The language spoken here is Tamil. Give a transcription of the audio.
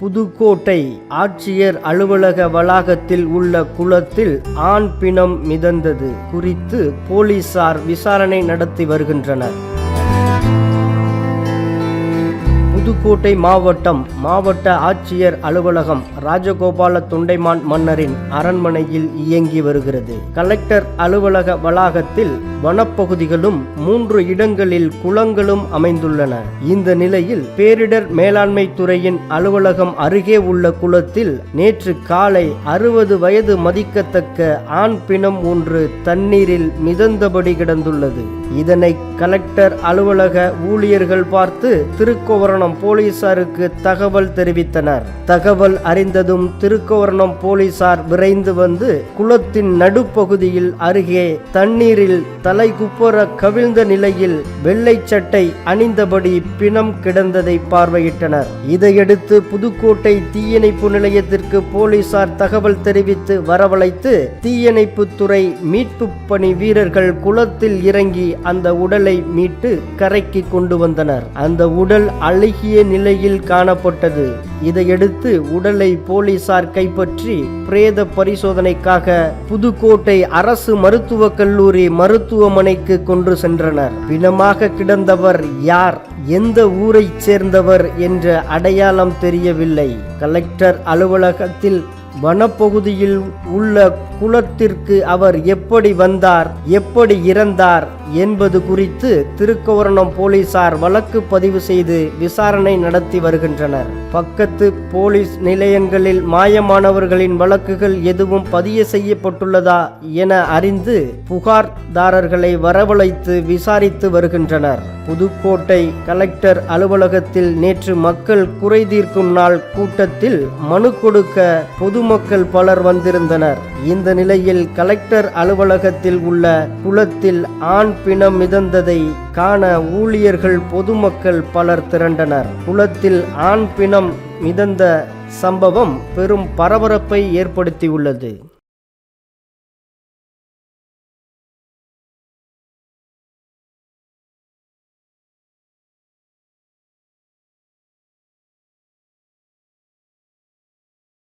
புதுக்கோட்டை ஆட்சியர் அலுவலக வளாகத்தில் உள்ள குளத்தில் ஆண் பிணம் மிதந்தது குறித்து போலீசார் விசாரணை நடத்தி வருகின்றனர். புதுக்கோட்டை மாவட்டம் மாவட்ட ஆட்சியர் அலுவலகம் ராஜகோபால தொண்டைமான் மன்னரின் அரண்மனையில் இயங்கி வருகிறது. கலெக்டர் அலுவலக வளாகத்தில் வனப்பகுதிகளும் மூன்று இடங்களில் குளங்களும் அமைந்துள்ளன. இந்த நிலையில் பேரிடர் மேலாண்மை துறையின் அலுவலகம் அருகே உள்ள குளத்தில் நேற்று காலை அறுபது வயது மதிக்கத்தக்க ஆண் பிணம் ஒன்று தண்ணீரில் மிதந்தபடி கிடந்துள்ளது. இதனை கலெக்டர் அலுவலக ஊழியர்கள் பார்த்து திருக்கோவரணம் போலீசாருக்கு தகவல் தெரிவித்தனர். தகவல் அறிந்ததும் திருக்கோவரணம் போலீசார் விரைந்து வந்து குளத்தின் நடுப்பகுதியில் அருகே தண்ணீரில் தலைகுப்புற கவிழ்ந்த நிலையில் வெள்ளை சட்டை அணிந்தபடி பிணம் கிடந்ததை பார்வையிட்டனர். இதையடுத்து புதுக்கோட்டை தீயணைப்பு நிலையத்திற்கு போலீசார் தகவல் தெரிவித்து வரவழைத்து தீயணைப்பு துறை மீட்பு பணி வீரர்கள் குளத்தில் இறங்கி அந்த உடலை மீட்டு கரைக்கு கொண்டு வந்தனர். அந்த உடல் அழுகிய நிலையில் காணப்பட்டது. இதையடுத்து உடலை போலீசார் கைப்பற்றி பிரேத பரிசோதனைக்காக புதுக்கோட்டை அரசு மருத்துவக் கல்லூரி மருத்துவமனைக்கு கொண்டு சென்றனர். பிணமாக கிடந்தவர் யார்? எந்த ஊரைச் சேர்ந்தவர் என்ற அடையாளம் தெரியவில்லை. கலெக்டர் அலுவலகத்தில் வனப்பகுதியில் உள்ள குளத்திற்கு அவர் எப்படி வந்தார்? எப்படி இறந்தார்? என்பது குறித்து திருக்கோவரணம் போலீசார் வழக்கு பதிவு செய்து விசாரணை நடத்தி வருகின்றனர். பக்கத்து போலீஸ் நிலையங்களில் மாயமானவர்களின் வழக்குகள் எதுவும் பதிய செய்யப்பட்டுள்ளதா என அறிந்து புகார்தாரர்களை வரவழைத்து விசாரித்து வருகின்றனர். புதுக்கோட்டை கலெக்டர் அலுவலகத்தில் நேற்று மக்கள் குறை தீர்க்கும் நாள் கூட்டத்தில் மனு கொடுக்க பொதுமக்கள் பலர் வந்திருந்தனர். இந்த நிலையில் கலெக்டர் அலுவலகத்தில் உள்ள குளத்தில் ஆண் பிணம் மிதந்ததை காண ஊழியர்கள் பொதுமக்கள் பலர் திரண்டனர். குளத்தில் ஆண் பிணம் மிதந்த சம்பவம் பெரும் பரபரப்பை ஏற்படுத்தியுள்ளது.